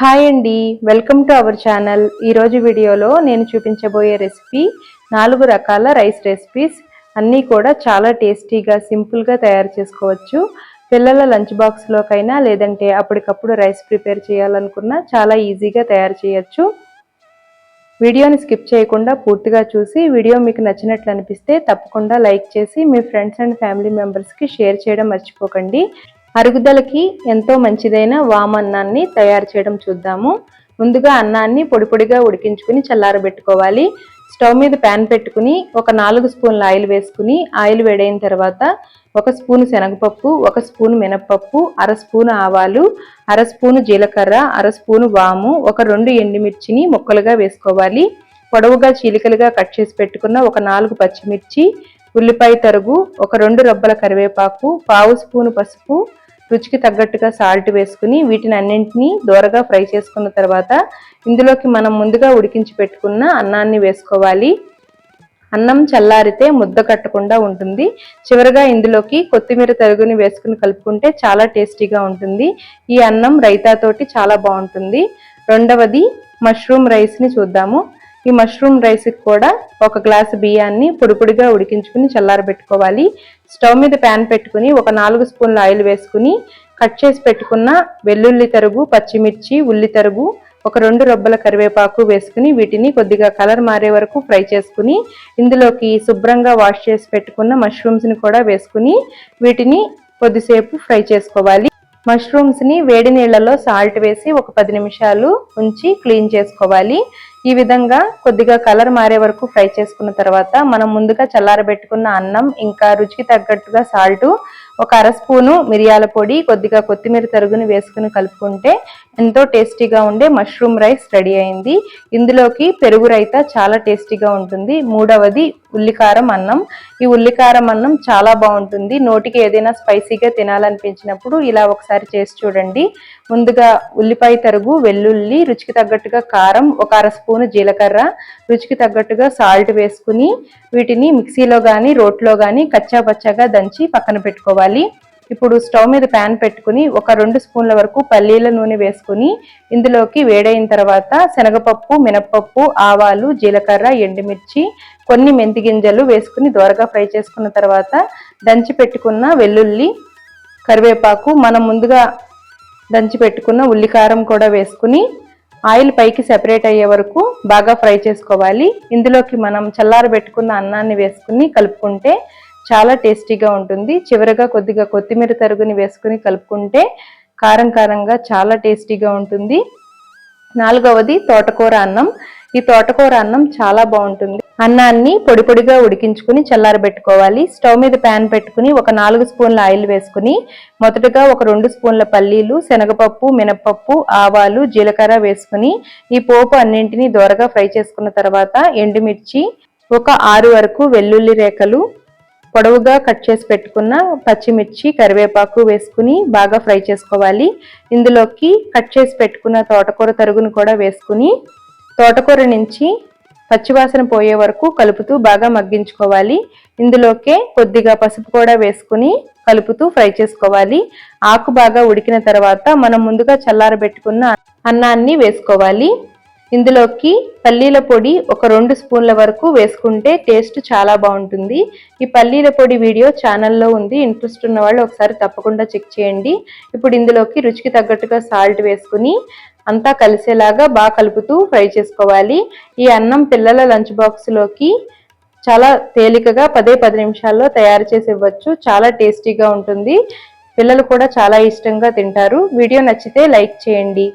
Hi అండి welcome to our channel. ఈరోజు వీడియోలో నేను చూపించబోయే రెసిపీ నాలుగు రకాల రైస్ రెసిపీస్. అన్నీ కూడా చాలా టేస్టీగా సింపుల్గా తయారు చేసుకోవచ్చు. పిల్లల లంచ్ బాక్స్లోకైనా లేదంటే అప్పటికప్పుడు రైస్ ప్రిపేర్ చేయాలనుకున్నా చాలా ఈజీగా తయారు చేయొచ్చు. వీడియోని స్కిప్ చేయకుండా పూర్తిగా చూసి వీడియో మీకు నచ్చినట్లు అనిపిస్తే తప్పకుండా లైక్ చేసి మీ ఫ్రెండ్స్ అండ్ ఫ్యామిలీ మెంబర్స్కి షేర్ చేయడం మర్చిపోకండి. అరుగుదలకి ఎంతో మంచిదైన వామన్నాన్ని తయారు చేయడం చూద్దాము. ముందుగా అన్నాన్ని పొడి పొడిగా ఉడికించుకుని చల్లారబెట్టుకోవాలి స్టవ్ మీద ప్యాన్ పెట్టుకుని ఒక నాలుగు స్పూన్ల ఆయిల్ వేసుకుని ఆయిల్ వేడైన తర్వాత ఒక స్పూన్ శనగపప్పు ఒక స్పూన్ మినప్పప్పు అర స్పూన్ ఆవాలు అర స్పూను జీలకర్ర అర స్పూను వాము ఒక రెండు ఎండుమిర్చిని ముక్కలుగా వేసుకోవాలి. పొడవుగా చీలికలుగా కట్ చేసి పెట్టుకున్న ఒక నాలుగు పచ్చిమిర్చి ఉల్లిపాయ తరుగు ఒక రెండు రబ్బల కరివేపాకు పావు స్పూను పసుపు రుచికి తగ్గట్టుగా సాల్ట్ వేసుకుని వీటిని అన్నింటినీ దూరగా ఫ్రై చేసుకున్న తర్వాత ఇందులోకి మనం ముందుగా ఉడికించి పెట్టుకున్న అన్నాన్ని వేసుకోవాలి. అన్నం చల్లారితే ముద్ద కట్టకుండా ఉంటుంది. చివరిగా ఇందులోకి కొత్తిమీర తరుగుని వేసుకుని కలుపుకుంటే చాలా టేస్టీగా ఉంటుంది. ఈ అన్నం రైతాతోటి చాలా బాగుంటుంది. రెండవది మష్రూమ్ రైస్ని చూద్దాము. ఈ మష్రూమ్ రైస్కి కూడా ఒక గ్లాసు బియ్యాన్ని పొడిపొడిగా ఉడికించుకుని చల్లారబెట్టుకోవాలి స్టవ్ మీద ప్యాన్ పెట్టుకుని ఒక నాలుగు స్పూన్ల ఆయిల్ వేసుకుని కట్ చేసి పెట్టుకున్న వెల్లుల్లి తరుగు పచ్చిమిర్చి ఉల్లి తరుగు ఒక రెండు రొబ్బల కరివేపాకు వేసుకుని వీటిని కొద్దిగా కలర్ మారే వరకు ఫ్రై చేసుకుని ఇందులోకి శుభ్రంగా వాష్ చేసి పెట్టుకున్న మష్రూమ్స్ని కూడా వేసుకుని వీటిని కొద్దిసేపు ఫ్రై చేసుకోవాలి. మష్రూమ్స్ని వేడి నీళ్ళలో సాల్ట్ వేసి ఒక పది నిమిషాలు ఉంచి క్లీన్ చేసుకోవాలి. ఈ విధంగా కొద్దిగా కలర్ మారే వరకు ఫ్రై చేసుకున్న తర్వాత మనం ముందుగా చల్లారబెట్టుకున్న అన్నం ఇంకా రుచికి తగ్గట్టుగా సాల్ట్ ఒక అర స్పూను మిరియాల పొడి కొద్దిగా కొత్తిమీర తరుగుని వేసుకుని కలుపుకుంటే ఎంతో టేస్టీగా ఉండే మష్రూమ్ రైస్ రెడీ అయింది. ఇందులోకి పెరుగు రైత చాలా టేస్టీగా ఉంటుంది. మూడవది ఉల్లికారం అన్నం. ఈ ఉల్లికారం అన్నం చాలా బాగుంటుంది. నోటికి ఏదైనా స్పైసీగా తినాలనిపించినప్పుడు ఇలా ఒకసారి చేసి చూడండి. ముందుగా ఉల్లిపాయ తరుగు వెల్లుల్లి రుచికి తగ్గట్టుగా కారం ఒక అర స్పూను జీలకర్ర రుచికి తగ్గట్టుగా సాల్ట్ వేసుకుని వీటిని మిక్సీలో కానీ రోట్లో కానీ కచ్చాపచ్చాగా దంచి పక్కన పెట్టుకోవాలి. ఇప్పుడు స్టవ్ మీద ప్యాన్ పెట్టుకుని ఒక రెండు స్పూన్ల వరకు పల్లీల నూనె వేసుకుని ఇందులోకి వేడైన తర్వాత శనగపప్పు మినప్పప్పు ఆవాలు జీలకర్ర ఎండుమిర్చి కొన్ని మెంతి గింజలు వేసుకుని దోరగా ఫ్రై చేసుకున్న తర్వాత దంచి పెట్టుకున్న వెల్లుల్లి కరివేపాకు మనం ముందుగా దంచి పెట్టుకున్న ఉల్లికారం కూడా వేసుకుని ఆయిల్ పైకి సెపరేట్ అయ్యే వరకు బాగా ఫ్రై చేసుకోవాలి. ఇందులోకి మనం చల్లారబెట్టుకున్న అన్నాన్ని వేసుకుని కలుపుకుంటే చాలా టేస్టీగా ఉంటుంది. చివరగా కొద్దిగా కొత్తిమీర తరుగుని వేసుకుని కలుపుకుంటే కారం కారంగా చాలా టేస్టీగా ఉంటుంది. నాలుగవది తోటకూర అన్నం. ఈ తోటకూర అన్నం చాలా బాగుంటుంది. అన్నాన్ని పొడి పొడిగా ఉడికించుకుని చల్లారబెట్టుకోవాలి. స్టవ్ మీద ప్యాన్ పెట్టుకుని ఒక నాలుగు స్పూన్ల ఆయిల్ వేసుకుని మొదటగా ఒక రెండు స్పూన్ల పల్లీలు శనగపప్పు మినపప్పు ఆవాలు జీలకర్ర వేసుకుని ఈ పోపు అన్నింటినీ దోరగా ఫ్రై చేసుకున్న తర్వాత ఎండుమిర్చి ఒక ఆరు వరకు వెల్లుల్లి రేఖలు పొడవుగా కట్ చేసి పెట్టుకున్న పచ్చిమిర్చి కరివేపాకు వేసుకుని బాగా ఫ్రై చేసుకోవాలి. ఇందులోకి కట్ చేసి పెట్టుకున్న తోటకూర తరుగును కూడా వేసుకుని తోటకూర నుంచి పచ్చివాసన పోయే వరకు కలుపుతూ బాగా మగ్గించుకోవాలి. ఇందులోకే కొద్దిగా పసుపు కూడా వేసుకుని కలుపుతూ ఫ్రై చేసుకోవాలి. ఆకు బాగా ఉడికిన తర్వాత మనం ముందుగా చల్లారబెట్టుకున్న అన్నాన్ని వేసుకోవాలి. ఇందులోకి పల్లీల పొడి ఒక రెండు స్పూన్ల వరకు వేసుకుంటే టేస్ట్ చాలా బాగుంటుంది. ఈ పల్లీల పొడి వీడియో ఛానల్లో ఉంది. ఇంట్రెస్ట్ ఉన్న వాళ్ళు ఒకసారి తప్పకుండా చెక్ చేయండి. ఇప్పుడు ఇందులోకి రుచికి తగ్గట్టుగా సాల్ట్ వేసుకుని అంతా కలిసేలాగా బాగా కలుపుతూ ఫ్రై చేసుకోవాలి. ఈ అన్నం పిల్లల లంచ్ బాక్స్లోకి చాలా తేలికగా పదే పది నిమిషాల్లో తయారు చేసి ఇవ్వచ్చు చాలా టేస్టీగా ఉంటుంది. పిల్లలు కూడా చాలా ఇష్టంగా తింటారు. వీడియో నచ్చితే లైక్ చేయండి.